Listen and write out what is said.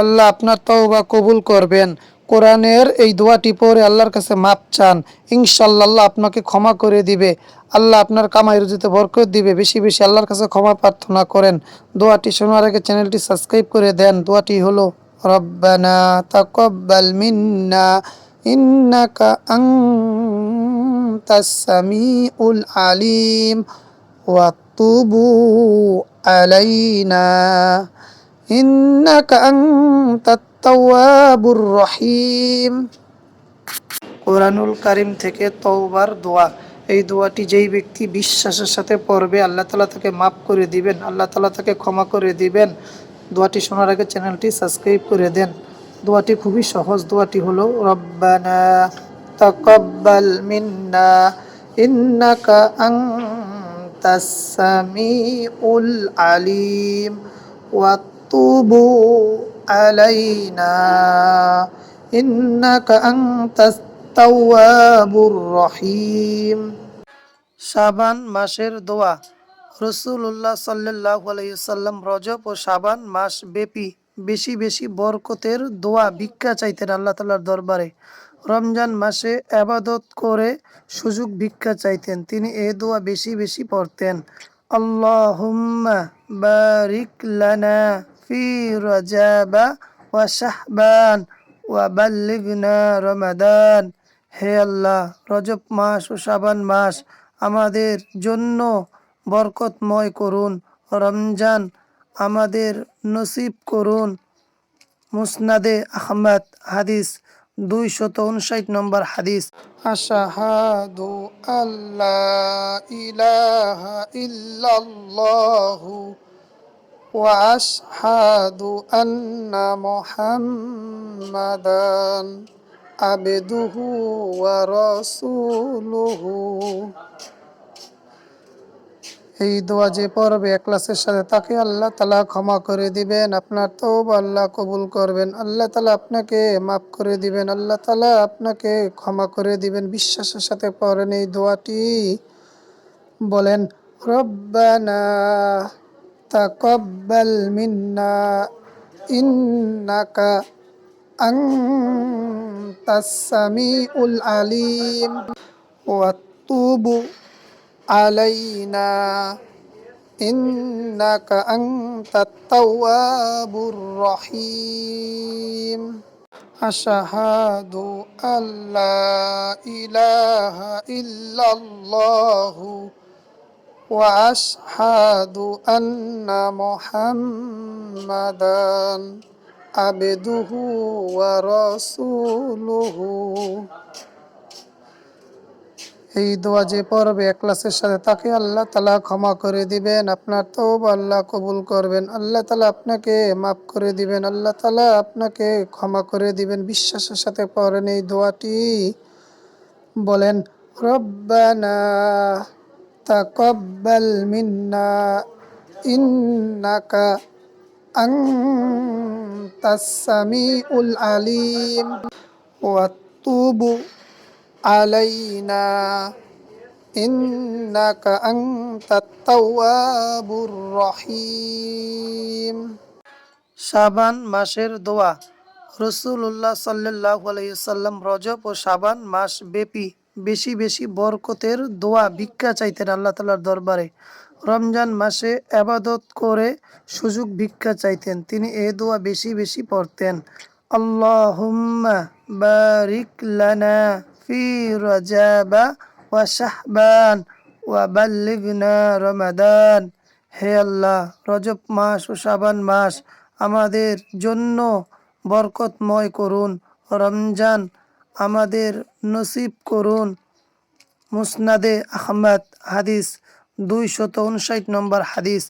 আল্লাহ আপনার তওবা কবুল করবেন। কোরআনের এই দোয়াটি পরে আল্লাহর কাছে মাপ চান। ইনশাল্লাহ আল্লাহ আপনাকে ক্ষমা করে দিবে। আল্লাহ আপনার কামাই রুজিতে বরকত দিবে। বেশি বেশি আল্লাহর কাছে ক্ষমা প্রার্থনা করেন। দোয়াটি শোনার আগে চ্যানেলটি সাবস্ক্রাইব করে দেন। দোয়াটি হলো, রব্বানা তাকব্বাল মিন্না, ইন্নাকা আনতাস সামিউল আলিম ওয়াতুবু আলাইনা। إنك أنت التواب الرحيم কোরআনুল কারিম থেকে তওবার দোয়া এই দোয়াটি যেই ব্যক্তি বিশ্বাসের সাথে পড়বে আল্লাহ তালা তাকে মাফ করে দিবেন আল্লাহ তালা তাকে ক্ষমা করে দিবেন দোয়াটি শোনার আগে চ্যানেলটি সাবস্ক্রাইব করে দেন দোয়াটি খুবই সহজ দোয়াটি হলো রব্বানা তাকাব্বাল মিন্না ইন্নাকা আনতাস সামিউল আলিম ওয়াতুবু আলাইনা আনতাস তাওয়াবুর রহিম শাবান মাসের দোয়া। রসুল্লাহ সাল্লাহ আলাইসাল্লাম রজব ও শাবান মাস ব্যাপী বেশি বেশি বরকতের দোয়া ভিক্ষা চাইতেন আল্লাহ তালার দরবারে। রমজান মাসে আবাদত করে সুযোগ ভিক্ষা চাইতেন। তিনি এ দোয়া বেশি বেশি পড়তেন। আল্লাহুম্মা বারিক লানা ফি রাজাবা ওয়া শাহবান ওয়া বাল্লিগনা রমাদান হে আল্লাহ, রজব মাস ও শাবান মাস আমাদের জন্য বরকতময় করুন। রমজান আমাদের নসিব করুন। মুসনাদে আহমদ হাদিস দুইশত উনষাট নম্বর হাদিস। আশাহাদু আল্লাহ ইলাহা ইল্লাল্লাহু واشهد ان محمدا عبده ورسوله এই দোয়া যে পড়বে একলাসের সাথে তাকে আল্লাহ তালা ক্ষমা করে দিবেন আপনার তো আল্লাহ কবুল করবেন আল্লাহ তালা আপনাকে মাফ করে দিবেন আল্লাহ তালা আপনাকে ক্ষমা করে দিবেন বিশ্বাসের সাথে পড়েন এই দোয়াটি বলেন রব্বানা তাকাব্বাল মিন্না ইন্নাকা আনতাস সামিউল আলিম ওয়া তুবু علينا إنك أنت التواب الرحيم أشهد أن لا إله إلا الله وأشهد أن محمدا عبده ورسوله এই দোয়া যে পড়বে একলাসের সাথে তাকে আল্লাহ তালা ক্ষমা করে দিবেন আপনার তো আল্লাহ কবুল করবেন আল্লাহ তালা আপনাকে মাফ করে দিবেন আল্লাহ তালা আপনাকে ক্ষমা করে দিবেন বিশ্বাসের সাথে পড়েন এই দোয়াটি বলেন রব্বানা তাকাব্বাল মিন্না ইন্নাকা আনতাস সামিউল আলিম ওয়া তুবু علينا إنك أنت التواب الرحيم শাবান মাসের দোয়া রসুল্লাহ সাল্লাহ আলাইসাল্লাম রজব ও শাবান মাস ব্যাপী বেশি বেশি বরকতের দোয়া, ভিক্ষা চাইতেন আল্লাহ তালার দরবারে। রমজান মাসে আবাদত করে সুযোগ ভিক্ষা চাইতেন। তিনি এ দোয়া বেশি বেশি পড়তেন। আল্লাহুম্মা বারিক লানা ফি রজাবা ওয়া শাহবান ওয়া বাল্লিগনা রমাদান। হে আল্লাহ, রজব মাস ও শাবান মাস আমাদের জন্য বরকতময় করুন। রমজান আমাদের নসিব করুন। মুসনাদে আহমদ হাদিস দুইশত উনষাট নম্বর হাদিস।